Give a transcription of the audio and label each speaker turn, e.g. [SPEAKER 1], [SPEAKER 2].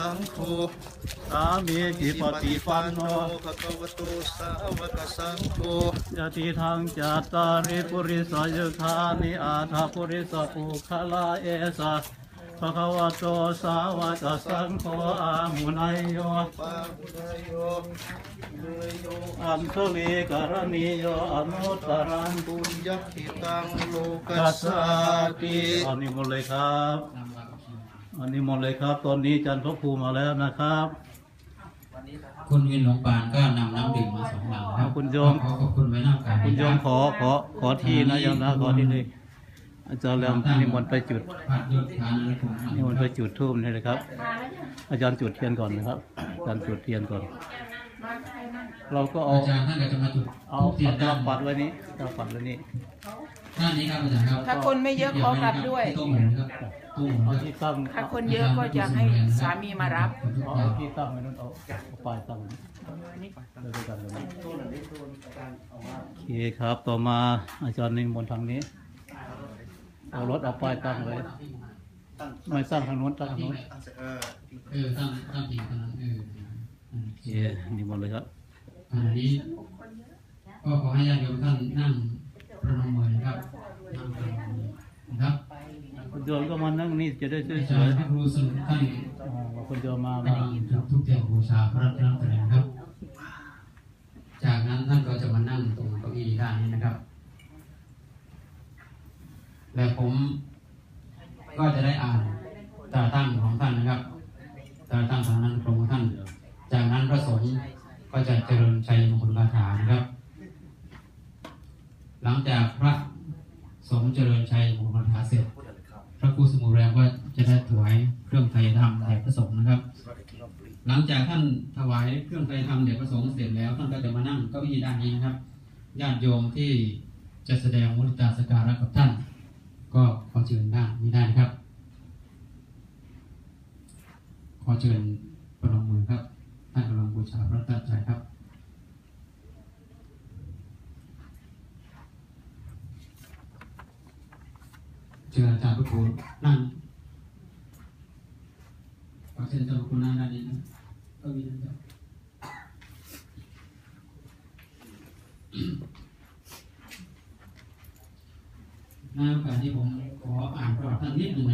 [SPEAKER 1] สังโฆ
[SPEAKER 2] สามีจิปฏิปันโน
[SPEAKER 1] ภะคะวะโตสาวกสังโฆ
[SPEAKER 2] ยะติทางจัตตาริปุริสยุคานิอาทาปุริสปุคลาเอสะภะคะวะโตสาวกสังโฆอาหุนายโย
[SPEAKER 1] ปาหุนายโยเนยโย
[SPEAKER 2] อันทุลีกรณีโยอนุตตรัง
[SPEAKER 1] ปุญญคิตังโลกั
[SPEAKER 2] กั
[SPEAKER 1] ส
[SPEAKER 2] ส
[SPEAKER 1] สา
[SPEAKER 2] สา
[SPEAKER 1] ติ
[SPEAKER 2] ติอันนี้หมดเลยครับ อันนี้หมดเลยครับ ตอนนี้จันทร์พระภูมิมาแล้วนะครับ
[SPEAKER 3] คุณวินหลวงปานก็นำน้ำดื่มมาสองลังครับ
[SPEAKER 2] คุณโยม
[SPEAKER 3] ขอขอบคุณไว้หน้าการ
[SPEAKER 2] คุณโยมขอขอขอทีนะโยมนะขอทีเลยอาจารย์เริ่มนิมนต์ไปจุด
[SPEAKER 3] พัดยศทานและคุณ
[SPEAKER 2] นิมนต์ไปจุดธูปนี่เลยครับ อาจารย์จุดเทียนก่อนนะครับ อาจารย์จุดเทียนก่อน เราก็เอา
[SPEAKER 3] อาจารย์ท่านก็จะมาจุด
[SPEAKER 2] เอา
[SPEAKER 3] ธูปเทียน
[SPEAKER 2] ดา
[SPEAKER 3] ด้า
[SPEAKER 2] วนปัดไว้นี้ดาวปัดไว้นี้
[SPEAKER 3] ด้านนี้ครับอาจารย์ครับ
[SPEAKER 4] ถ้าคนไม่เยอะขอกลับด้วย
[SPEAKER 3] ตู้เหมือนครับตู้เหมือน
[SPEAKER 2] เอา
[SPEAKER 3] ครับ
[SPEAKER 2] ที่ตั้ง
[SPEAKER 4] ถ้าคนเยอะก็จะให้สามีมารับ
[SPEAKER 2] เอาเอาที่ตั้งไว้นู้นเอาเอาปลายตั้งไว้เดี๋ยวด้วยกันเลยโอเคครับ ต่อมาอาจารย์นิมนต์ทางนี้ เอารถเอาป้ายตั้งไว้ไม่ตั้งทางโน้นตั้งทางโน้น
[SPEAKER 1] เออ
[SPEAKER 3] เออตั้งตั้งจริงตอนนั้นเออโอ
[SPEAKER 2] โอ
[SPEAKER 3] เค
[SPEAKER 2] เคนิมนต์เลยครับ
[SPEAKER 3] อันนี้ก็ขอให้ญาติโยมท่านนั่ง ประนมมือนะครับนั่งประนมมือนะครับ
[SPEAKER 2] คุณโยมก็มานั่งนี่จะได้ส
[SPEAKER 3] อา
[SPEAKER 2] วย
[SPEAKER 3] จารย์พระครูสรุปท่าน
[SPEAKER 2] ๆอ่าคุณโยมมา
[SPEAKER 3] ไม่
[SPEAKER 2] มา
[SPEAKER 3] ได้ยินครับทุกเทียนบูชาพระรัตนตรัยนะครับ จากนั้นท่านก็จะมานั่งตรงเก้าอี้ด้านนี้นะครับ และผมก็จะได้อ่านตราตั้งของท่านนะครับตราตั้งของนั้นของท่าน จากนั้นพระสงฆ์ก็จะเจริญชัยมงคลคาถานะครับ หลังจากพระสงฆ์เจริญชัยมงคลคาเสร็จ พระครูสมุแรงก็จะได้ถวายเครื่องไทยธรรมแด่พระสงฆ์นะครับ หลังจากท่านถวายเครื่องไทยธรรมแด่พระสงฆ์เสร็จแล้วท่านก็จะมานั่งเก้าอี้ด้านนี้นะครับญาติโยมที่จะแสดงมุทิตาสการะกับท่าน ก็ขอเชิญด้านี้ได้นะครับ ขอเชิญประนมมือครับท่านกำลังบูชาพระรัตนตรัยครับ เชิญอาจารย์พระครูนั่งขอเชิญอาจารย์พระครูนั่งด้านนี้นะก็มีนะครับในโอกาสที่ผมขออ่านประวัติท่านนิดหนึ่ง